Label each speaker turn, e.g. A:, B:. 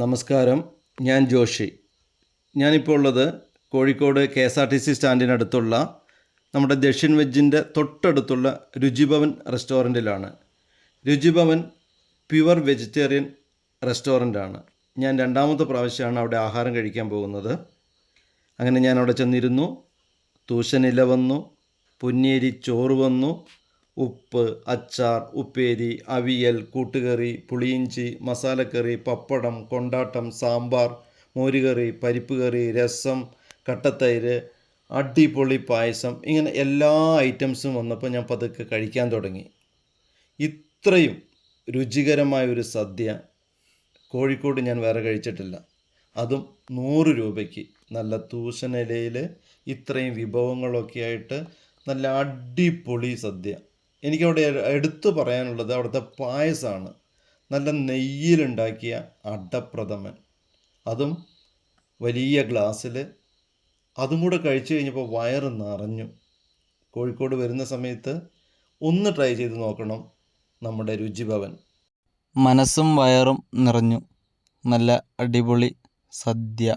A: നമസ്കാരം. ഞാൻ ജോഷി. ഞാനിപ്പോൾ ഉള്ളത് Kozhikode K S R T C സ്റ്റാൻഡിനടുത്തുള്ള നമ്മുടെ ദക്ഷിൺ വെജിന്റെ തൊട്ടടുത്തുള്ള രുചിഭവൻ റെസ്റ്റോറന്റിലാണ് രുചിഭവൻ പ്യുവർ വെജിറ്റേറിയൻ റെസ്റ്റോറന്റാണ് ഞാൻ രണ്ടാമത്തെ പ്രാവശ്യമാണ് അവിടെ ആഹാരം കഴിക്കാൻ പോകുന്നത്. അങ്ങനെ ഞാൻ അവിടെ ചെന്നിരുന്നു. തൂശനില വന്നു. പൊന്നിയരി ചോറ് വന്നു. ഉപ്പ് അച്ചാർ ഉപ്പേരി അവിയൽ കൂട്ടുകറി പുളിയിഞ്ചി മസാലക്കറി പപ്പടം കൊണ്ടാട്ടം സാമ്പാർ മോരുകറി പരിപ്പ് കറി രസം കട്ടത്തൈര് അടിപൊളി പായസം ഇങ്ങനെ എല്ലാ ഐറ്റംസും വന്നപ്പോൾ ഞാൻ പതുക്കെ കഴിക്കാൻ തുടങ്ങി. ഇത്രയും രുചികരമായ ഒരു സദ്യ കോഴിക്കോട് ഞാൻ വേറെ കഴിച്ചിട്ടില്ല. അതും നൂറ് രൂപയ്ക്ക്. നല്ല തൂശനിലയിൽ ഇത്രയും വിഭവങ്ങളൊക്കെ ആയിട്ട് നല്ല അടിപൊളി സദ്യ. എനിക്കവിടെ എടുത്തു പറയാനുള്ളത് അവിടുത്തെ പായസമാണ് നല്ല നെയ്യിലുണ്ടാക്കിയ അടപ്രഥമൻ. അതും വലിയ ഗ്ലാസ്സിൽ അതും കൂടെ കഴിച്ചു കഴിഞ്ഞപ്പോൾ വയറ് നിറഞ്ഞു. കോഴിക്കോട് വരുന്ന സമയത്ത് ഒന്ന് ട്രൈ ചെയ്ത് നോക്കണം നമ്മുടെ രുചിഭവൻ.
B: മനസ്സും വയറും നിറഞ്ഞു. നല്ല അടിപൊളി സദ്യ.